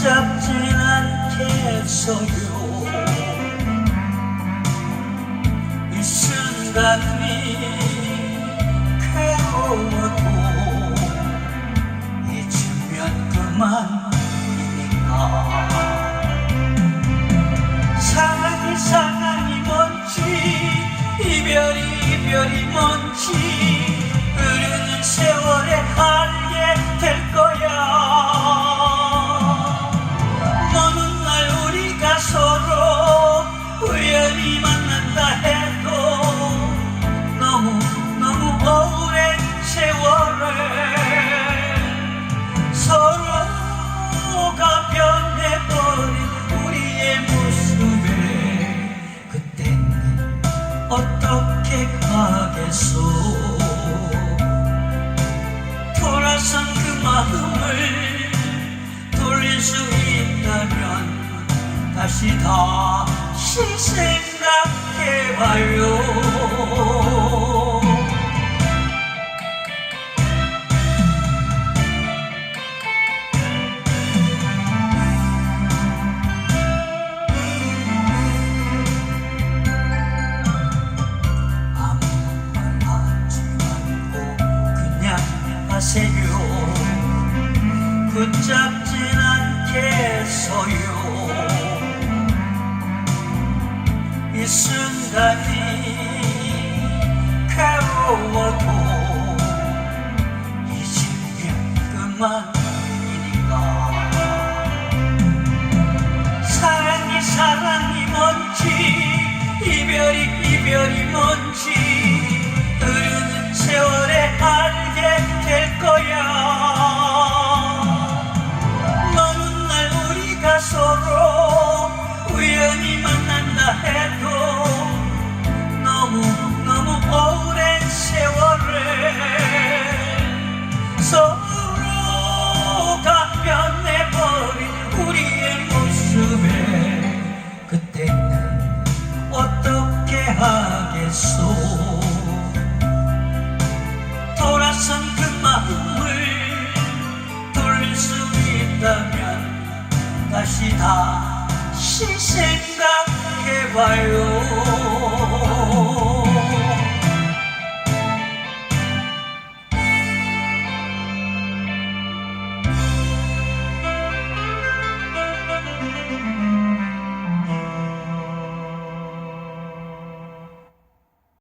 붙잡진 않겠어요. 이 순간이 괴로워도 잊으면 그만 어떻게 가겠소? 돌아선 그 마음을 돌릴 수 있다면 다시 다시 생각해봐요 붙잡진 않겠어요. 이 순간이 괴로워도 잊으면 그만이니까. 사랑이 사랑이 뭔지 이별이 이별이 뭔지 돌아선 그 마음을 돌릴 수 있다면 다시 다시 생각해봐요